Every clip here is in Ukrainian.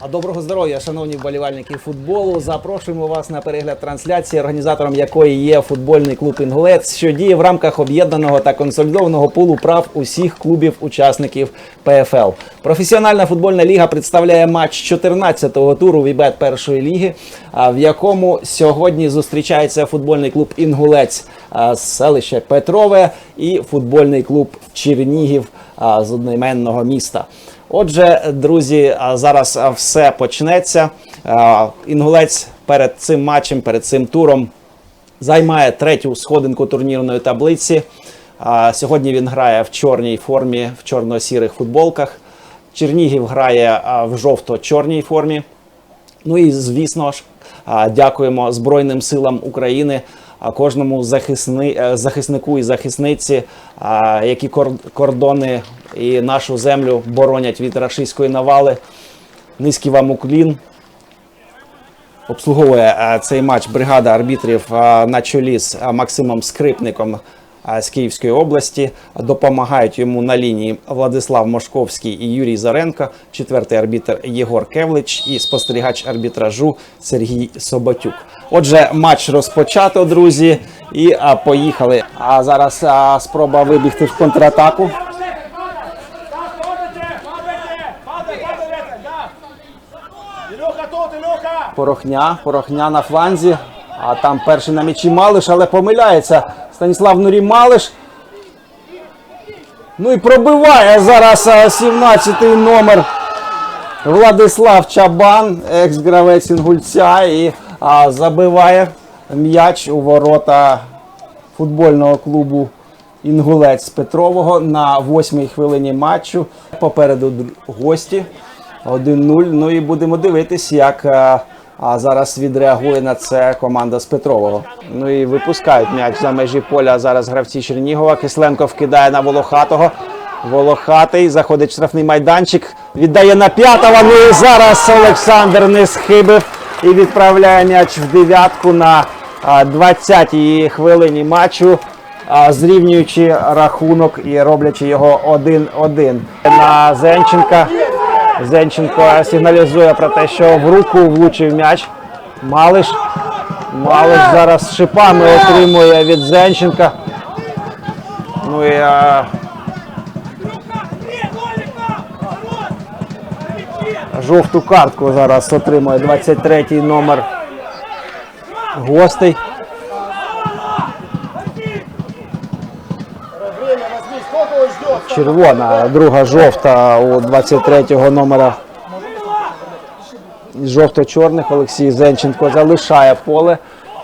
А доброго здоров'я, шановні вболівальники футболу. Запрошуємо вас на перегляд трансляції, організатором якої є футбольний клуб Інгулець, що діє в рамках об'єднаного та консолідованого пулу прав усіх клубів-учасників ПФЛ. Професіональна футбольна ліга представляє матч 14-го туру Вібет першої ліги, в якому сьогодні зустрічається футбольний клуб Інгулець з селища Петрове і футбольний клуб Чернігів з одноіменного міста. Отже, друзі, зараз все почнеться. Інгулець перед цим матчем, перед цим туром займає третю сходинку турнірної таблиці. Сьогодні він грає в чорній формі, в чорно-сірих футболках. Чернігів грає в жовто-чорній формі. Ну і звісно ж, дякуємо Збройним силам України, кожному захисни, е, захиснику і захисниці, які кор- кордони і нашу землю боронять від рашистської навали. Низький вам уклін. Обслуговує е, цей матч бригада арбітрів е, на чолі з Максимом Скрипником з Київської області. Допомагають йому на лінії Владислав Мошковський і Юрій Заренко, четвертий арбітр Єгор Кевлич і спостерігач арбітражу Сергій Соботюк. Отже, матч розпочато, друзі, і поїхали. А зараз спроба вибігти в контратаку. Порохня, порохня на фланзі. А там перший на м'ячі Малиш, але помиляється. Станіслав Нурі Малиш. Ну і пробиває зараз 17-й номер Владислав Чабан, екс-гравець Інгульця, і а, забиває м'яч у ворота футбольного клубу Інгулець Петрового на восьмій хвилині матчу. Попереду гості 1-0. Ну і будемо дивитись, як а, зараз відреагує на це команда з Петрового. Ну і випускають м'яч за межі поля. Зараз гравці Чернігова. Кисленко вкидає на Волохатого. Волохатий заходить в штрафний майданчик, віддає на п'ятого. Ну і зараз Олександр не схибив і відправляє м'яч в дев'ятку на а, 20-й хвилині матчу, зрівнюючи рахунок і роблячи його 1-1 на Зенченка. Зенченко сигналізує про те, що в руку влучив м'яч. Малиш. Малиш зараз шипами отримує від Зенченка. Ну і а, жовту картку зараз отримує 23-й номер гостей. Червона, друга жовта у 23-го номера жовто-чорних Олексій Зенченко залишає поле.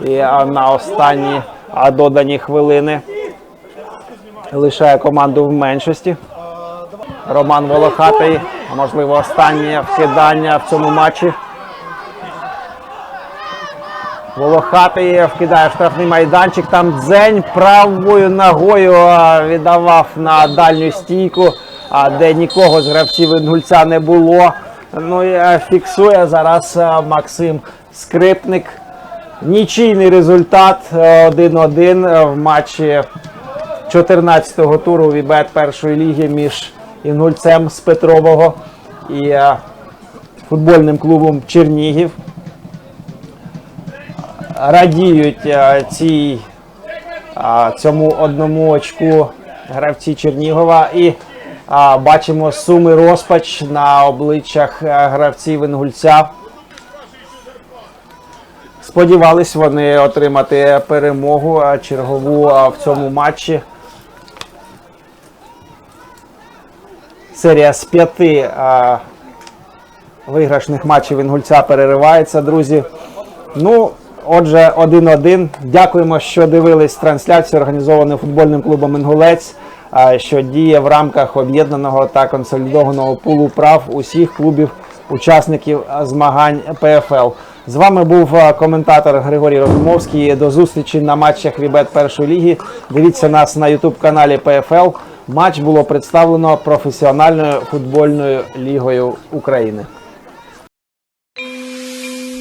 І на останні а, додані хвилини лишає команду в меншості. Роман Волохатий, можливо, останнє вкидання в цьому матчі. Волохатий вкидає штрафний майданчик. Там дзень правою ногою віддавав на дальню стійку, а, де нікого з гравців інгульця не було. Ну і фіксує зараз Максим Скрипник. Нічийний результат е, 1-1 в матчі 14-го туру Вібет першої ліги між інгульцем з Петрового і е, футбольним клубом Чернігів радіють е, цій, цьому одному очку гравці Чернігова. І бачимо суми розпач на обличчях е, гравців Інгульця. Сподівались вони отримати перемогу е, чергову в цьому матчі. Серія з п'яти виграшних матчів Інгульця переривається, друзі. Ну, отже, 1-1. Дякуємо, що дивились трансляцію, організовану футбольним клубом Інгулець, що діє в рамках об'єднаного та консолідованого пулу прав усіх клубів, учасників змагань ПФЛ. З вами був коментатор Григорій Розумовський. До зустрічі на матчах Вібет першої ліги. Дивіться нас на Ютуб каналі ПФЛ. Матч було представлено професіональною футбольною лігою України.